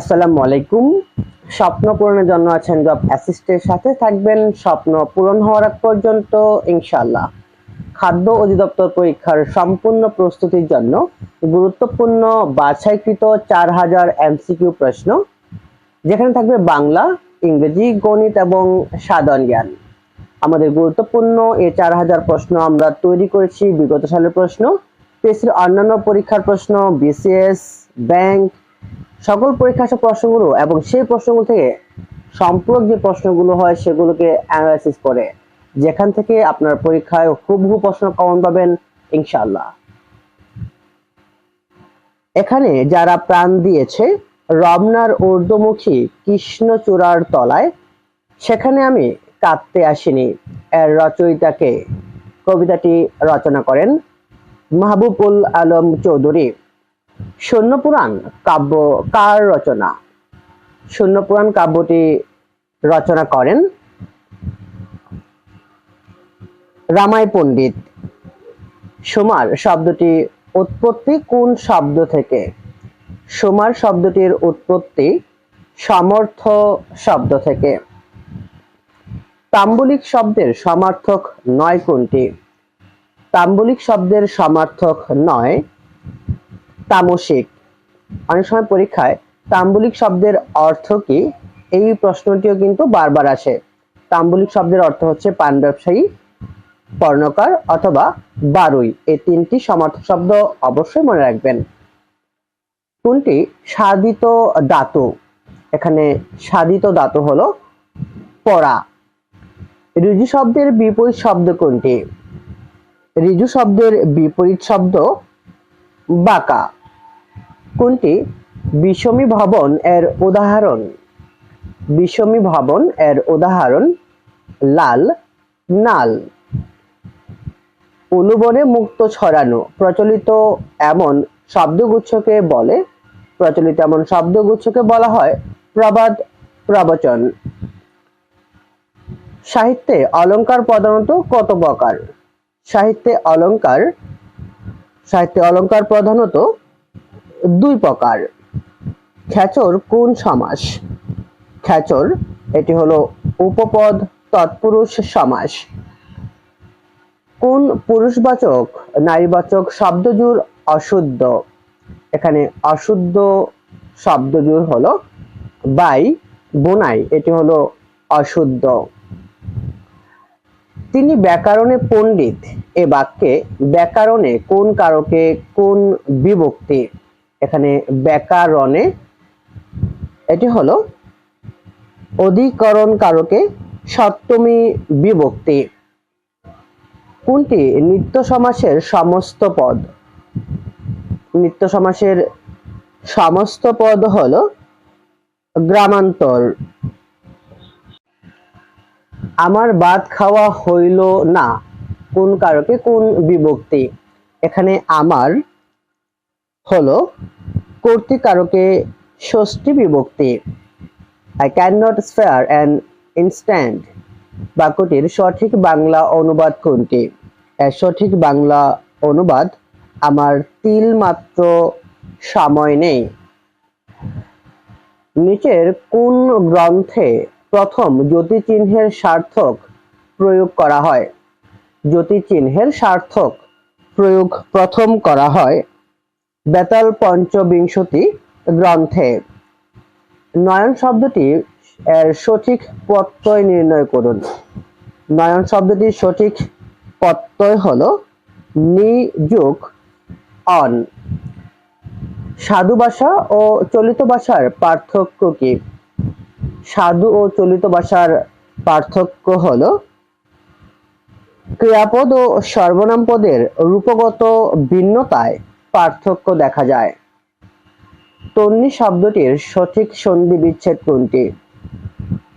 আসসালামু আলাইকুম। স্বপ্ন পূরণের জন্য আছেন জব অ্যাসিস্টের সাথে থাকবেন। স্বপ্ন পূরণ হওয়ার আগ পর্যন্ত, ইনশাআল্লাহ। খাদ্য অধিদপ্তর পরীক্ষার সম্পূর্ণ প্রস্তুতির জন্য গুরুত্বপূর্ণ বাছাইকৃত চার হাজার এমসিকিউ প্রশ্ন, যেখানে থাকবে বাংলা, ইংরেজি, গণিত এবং সাধারণ জ্ঞান। আমাদের গুরুত্বপূর্ণ এই চার হাজার প্রশ্ন আমরা তৈরি করেছি বিগত সালের প্রশ্ন। পিএসসির অন্যান্য পরীক্ষার প্রশ্ন, বিসিএস, ব্যাংক সকল পরীক্ষা আসা প্রশ্নগুলো এবং সেই প্রশ্নগুলো থেকে সম্পূরক যে প্রশ্নগুলো হয় সেগুলোকে অ্যানালাইসিস করে, যেখান থেকে আপনার পরীক্ষায় হুবহু প্রশ্ন কমন পাবেন, ইনশাআল্লাহ। এখানে যারা প্রাণ দিয়েছে, রমনার ঊর্ধ্বমুখী কৃষ্ণচূড়ার তলায়, সেখানে আমি কাঁদতে আসিনি। এর রচয়িতাকে, কবিতাটি রচনা করেন মাহবুবুল আলম চৌধুরী। শূন্যপুরাণ কাব্য কার রচনা? শূন্যপুরাণ কাব্যটি রচনা করেন রামাই পণ্ডিত। সুমার শব্দটি উৎপত্তি কোন শব্দ থেকে? সোমার শব্দটির উৎপত্তি সমর্থ শব্দ থেকে। তাম্বুলিক শব্দের সমার্থক নয় কোনটি? তাম্বুলিক শব্দের সমার্থক নয় তামসিক। অনেক সময় পরীক্ষায় তাম্বুলিক শব্দের অর্থ কি? এই প্রশ্নটিও কিন্তু বারবার আসে। তাম্বুলিক শব্দের অর্থ হচ্ছে পান ব্যবসায়ী, পর্ণকার অথবা বারুই। এই তিনটি সমার্থক শব্দ অবশ্যই মনে রাখবেন। কোনটি? সাধিত ধাতু। এখানে সাধিত ধাতু হলো পড়া। ঋজু শব্দের বিপরীত শব্দ কোনটি? ঋজু শব্দের বিপরীত শব্দ বাঁকা। কোনটি? বিষমী ভবন এর উদাহরণ। বিষমী ভবন এর উদাহরণ, লাল, নাল। অনুবনে মুক্ত ছড়ানো, প্রচলিত এমন শব্দগুচ্ছকে বলে, প্রচলিত এমন শব্দগুচ্ছকে বলা হয় প্রবাদ প্রবচন। সাহিত্যে অলংকার প্রধানত কত প্রকার? সাহিত্যে অলংকার সাহিত্যে অলংকার প্রধানত দুই প্রকার। খেচর কোন সমাস? খেচর, এটি হলো উপপদ তৎপুরুষ সমাস। কোন পুরুষবাচক, নারীবাচক শব্দজুর অশুদ্ধ? এখানে অশুদ্ধ শব্দজুর হলো বাই, বোনাই, এটি হলো অশুদ্ধ। তিনি ব্যাকরণে পণ্ডিত। এ বাক্যে ব্যাকরণে কোন কারকে, কোন বিভক্তি? ব্যাকরণে এটি হলো অধিকরণ কারকে সপ্তমী বিভক্তি। কোনটি? নিত্য সমাসের সমস্ত পদ। নিত্য সমাসের সমস্ত পদ হলো গ্রামান্তর। আমার ভাত খাওয়া হইল না। কোন কারকে? কোন বিভক্তি? এখানে আমার হলো কর্তৃকারকে ষষ্ঠী বিভক্তি। I can not spare an instant বাক্যটির সঠিক বাংলা অনুবাদ কোনটি? এর সঠিক বাংলা অনুবাদ, আমার তিল মাত্র সময় নেই। নিচের কোন গ্রন্থে প্রথম জ্যোতিচিহ্নের সার্থক প্রয়োগ করা হয়? জ্যোতিচিহ্নের সার্থক প্রয়োগ প্রথম করা হয় বেতাল পঞ্চবিংশতি গ্রন্থে। নয়ন শব্দটি সঠিক প্রত্যয় নির্ণয় করুন। নয়ন শব্দটির সঠিক প্রত্যয় হলো নিযোগ অন। সাধু ভাষা ও চলিত ভাষার পার্থক্য কি? সাধু ও চলিত ভাষার পার্থক্য হল ক্রিয়াপদ ও সর্বনাম পদের রূপগত ভিন্নতায় পার্থক্য দেখা যায়। তন্নি শব্দটির সঠিক সন্ধি বিচ্ছেদ কোনটি?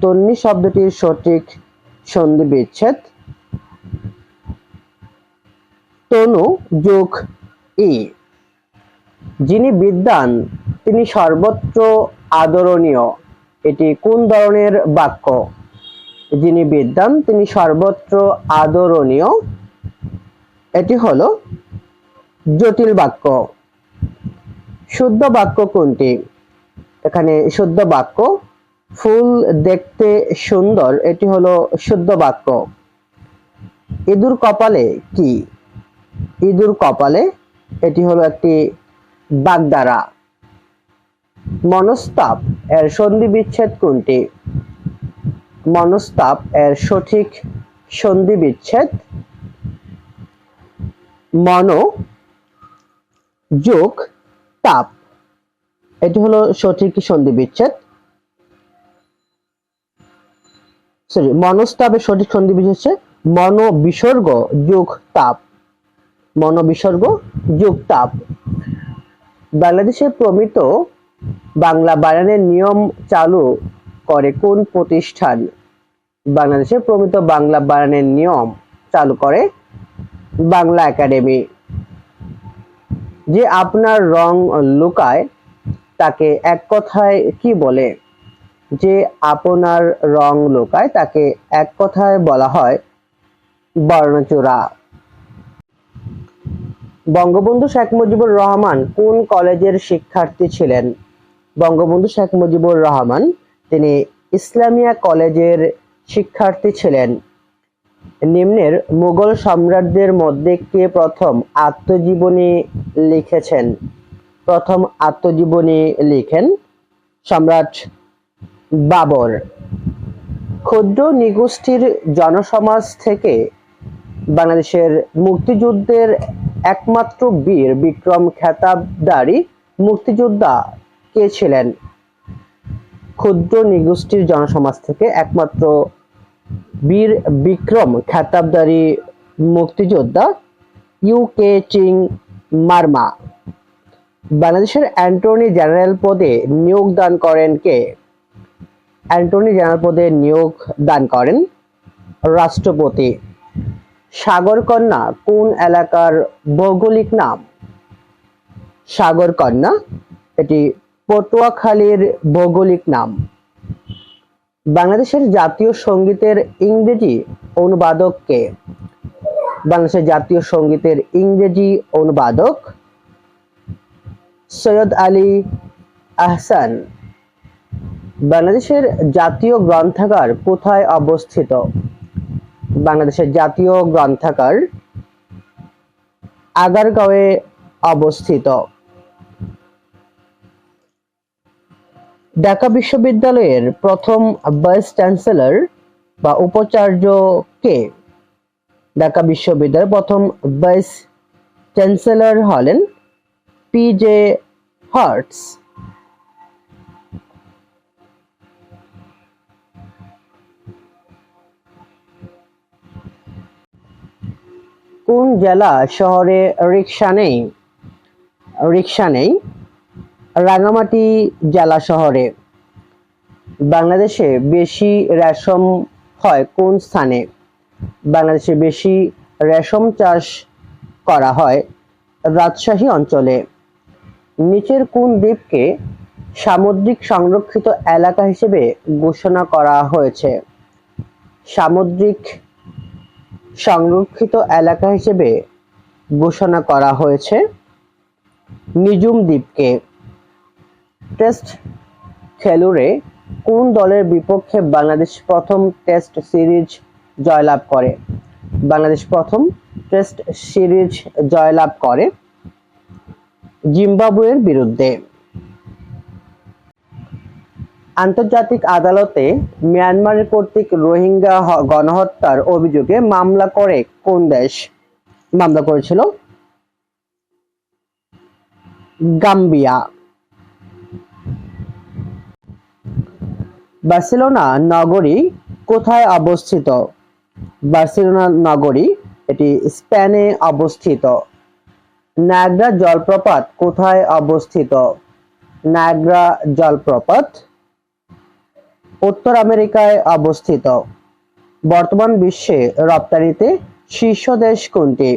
তন্নি শব্দটির সঠিক সন্ধি বিচ্ছেদ তনু যোগ ই। যিনি বিদ্যান তিনি সর্বত্র আদরণীয়। এটি কোন ধরনের বাক্য? যিনি বিদ্যান তিনি সর্বত্র আদরণীয়। এটি হলো জটিল বাক্য। শুদ্ধ বাক্য কোনটি? এখানে শুদ্ধ বাক্য, ফুল দেখতে সুন্দর, এটি হলো শুদ্ধ বাক্য। ইঁদুর কপালে কি? ইঁদুর কপালে, এটি হলো একটি বাগদারা। মনস্তাপ, এর সন্ধি বিচ্ছেদ কোনটি? মনস্তাপ, এর সঠিক সন্ধি বিচ্ছেদ মন যোগ তাপ। এটি হলো সঠিক সন্ধি বিচ্ছেদ সরি মনস্তাপের সঠিক সন্ধি বিচ্ছেদ মন বিসর্গ যোগ তাপ। মন বিসর্গ যোগ তাপ। বাংলাদেশের প্রমিত বাংলা বানানের নিয়ম চালু করে কোন প্রতিষ্ঠান? বাংলাদেশে প্রমিত বাংলা বানানের নিয়ম চালু করে বাংলা একাডেমি। যে আপনার রং লুকায়, তাকে এক কথায় কি বলে? যে আপনার রং লুকায়, তাকে এক কথায় বলা হয় বর্ণচূড়া। বঙ্গবন্ধু শেখ মুজিবুর রহমান কোন কলেজের শিক্ষার্থী ছিলেন? বঙ্গবন্ধু শেখ মুজিবুর রহমান, তিনি ইসলামিয়া কলেজের শিক্ষার্থী ছিলেন। নিম্নের মুঘল সম্রাটদের মধ্যে কে প্রথম আত্মজীবনী লিখেছেন? প্রথম আত্মজীবনী লিখেন সম্রাট বাবর। ক্ষুদ্র নিগোষ্ঠীর জনসমাজ থেকে বাংলাদেশের মুক্তিযুদ্ধের একমাত্র বীর বিক্রম খেতাবদারী মুক্তিযোদ্ধা কে ছিলেন? ক্ষুদ্র নিগোষ্ঠীর জনসমাজ থেকে একমাত্র বীর বিক্রম খেতাবদারী মুক্তিযোদ্ধা ইউ কে চিং মার্মা। বাংলাদেশের অ্যান্টর্নি জেনারেল পদে নিয়োগ দান করেন কে? অ্যান্টর্নি জেনারেল পদে নিয়োগ দান করেন রাষ্ট্রপতি। সাগরকন্যা, কোন এলাকার ভৌগোলিক নাম? সাগরকন্যা, এটি পটুয়াখালীর ভৌগোলিক নাম। বাংলাদেশের জাতীয় সঙ্গীতের ইংরেজি অনুবাদক কে বাংলাদেশের জাতীয় সঙ্গীতের ইংরেজি অনুবাদক সৈয়দ আলী আহসান, বাংলাদেশের জাতীয় গ্রন্থাগার কোথায় অবস্থিত? বাংলাদেশের জাতীয় গ্রন্থাগার আগারগাঁওয়ে অবস্থিত। ঢাকা বিশ্ববিদ্যালয়ের প্রথম ভাইস চ্যান্সেলর বা উপাচার্য কে? ঢাকা বিশ্ববিদ্যালয়ের প্রথম ভাইস চ্যান্সেলর হলেন পি জে হার্টস। কোন জেলা শহরে রিক্সা নেই? রিক্সা নেই। রাঙামাটি জেলা শহরে বাংলাদেশে বেশি রেশম হয় কোন স্থানে? বাংলাদেশে বেশি রেশম চাষ করা হয় রাজশাহী অঞ্চলে। নিচের কোন দ্বীপকে সামুদ্রিক সংরক্ষিত এলাকা হিসেবে ঘোষণা করা হয়েছে? সামুদ্রিক সংরক্ষিত এলাকা হিসেবে ঘোষণা করা হয়েছে নিজুম দ্বীপকে। টেস্ট খেলুড়ে কোন দলের বিপক্ষে বাংলাদেশ প্রথম টেস্ট সিরিজ জয়লাভ করে? বাংলাদেশ প্রথম টেস্ট সিরিজ জয়লাভ করে জিম্বাবুয়ের বিরুদ্ধে। আন্তর্জাতিক আদালতে মিয়ানমারের কর্তৃক রোহিঙ্গা গণহত্যার অভিযোগে মামলা করে কোন দেশ? মামলা করেছিল গাম্বিয়া। বার্সেলোনা নগরী কোথায় অবস্থিত? বার্সেলোনা নগরী, এটি স্পেনে অবস্থিত। নায়াগ্রা জলপ্রপাত কোথায় অবস্থিত? নায়াগ্রা জলপ্রপাত উত্তর আমেরিকায় অবস্থিত। বর্তমান বিশ্বে রপ্তানিতে শীর্ষ দেশ কোনটি?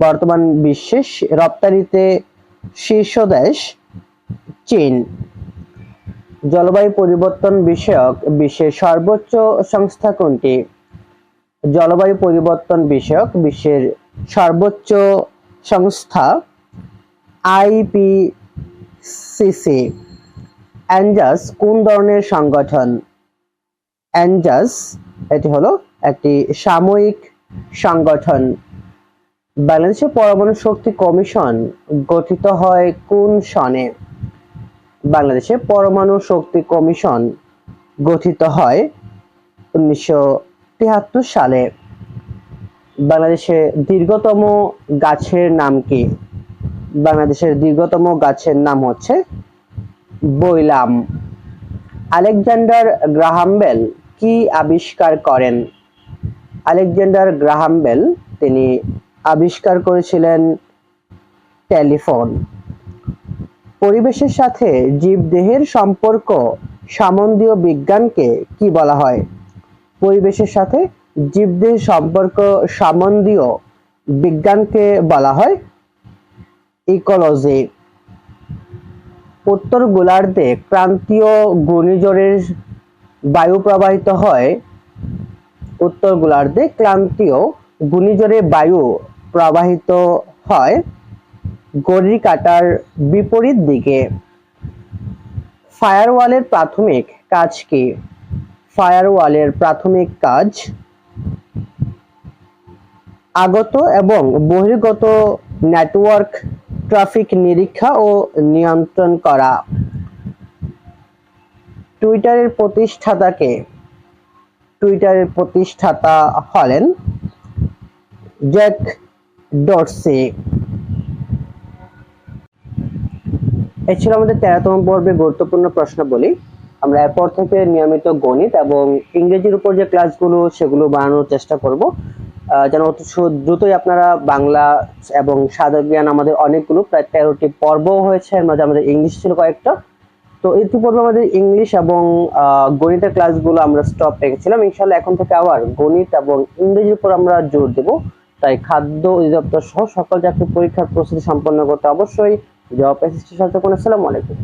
বর্তমান বিশ্বে রপ্তানিতে শীর্ষ দেশ চীন। জলবায়ু পরিবর্তন বিষয়ক বিশ্বের সর্বোচ্চ সংস্থা কোনটি? জলবায়ু পরিবর্তন বিষয়ক বিশ্বের সর্বোচ্চ সংস্থা আইপিসিসি। অ্যাঞ্জাস কোন ধরনের সংগঠন? অ্যাঞ্জাস, এটি হলো একটি সাময়িক সংগঠন। বাংলাদেশের পরমাণু শক্তি কমিশন গঠিত হয় কোন সনে? বাংলাদেশে পরমাণু শক্তি কমিশন গঠিত হয় উনিশশো তিয়াত্তর সালে। বাংলাদেশে দীর্ঘতম গাছের নাম কি? বাংলাদেশের দীর্ঘতম গাছের নাম হচ্ছে বইলাম আলেকজান্ডার গ্রাহামবেল কি আবিষ্কার করেন? আলেকজান্ডার গ্রাহামবেল, তিনি আবিষ্কার করেছিলেন টেলিফোন। পরিবেশের সাথে জীবদেহের সম্পর্ক সম্বন্ধীয় বিজ্ঞানকে কি বলা হয়? পরিবেশের সাথে জীবদেহের সম্পর্ক সম্বন্ধীয় বিজ্ঞানকে বলা হয় ইকোলজি। উত্তর গোলার্ধে ক্রান্তীয় ঘূর্ণিঝড়ের বায়ু প্রবাহিত হয়। উত্তর গোলার্ধে ক্রান্তীয় ঘূর্ণিঝড়ের বায়ু প্রবাহিত হয়। ঘড়ির কাটার বিপরীত দিকে। ফায়ারওয়ালের প্রাথমিক কাজ কি? ফায়ারওয়ালের প্রাথমিক কাজ আগত এবং বহির্গত নেটওয়ার্ক, ট্রাফিক নিরীক্ষা ও নিয়ন্ত্রণ করা। টুইটারের প্রতিষ্ঠাতাকে টুইটারের প্রতিষ্ঠাতা হলেন জ্যাক ডরসি। এ ছিল আমাদের তেরোতম পর্বে গুরুত্বপূর্ণ প্রশ্ন বলি আমরা এরপর থেকে নিয়মিত গণিত এবং ইংরেজির উপর যে ক্লাসগুলো সেগুলো বানানোর চেষ্টা করব। যেন অতি দ্রুতই আপনারা বাংলা এবং সাধারণ জ্ঞান আমাদের অনেকগুলো, প্রায় তেরোটি পর্ব হয়েছে, এর মাঝে আমাদের ইংলিশ ছিল কয়েকটা। তো ইতিপূর্বে আমাদের ইংলিশ এবং গণিতের ক্লাসগুলো আমরা স্টপ রেখেছিলাম। ইনশাল্লাহ এখন থেকে আবার গণিত এবং ইংরেজির উপর আমরা জোর দেব। তাই খাদ্য অধিদপ্তর সহ সকল চাকরি পরীক্ষার প্রস্তুতি সম্পন্ন করতে অবশ্যই জব অ্যাসিস্ট্যান্ট সাথে আসসালামু আলাইকুম।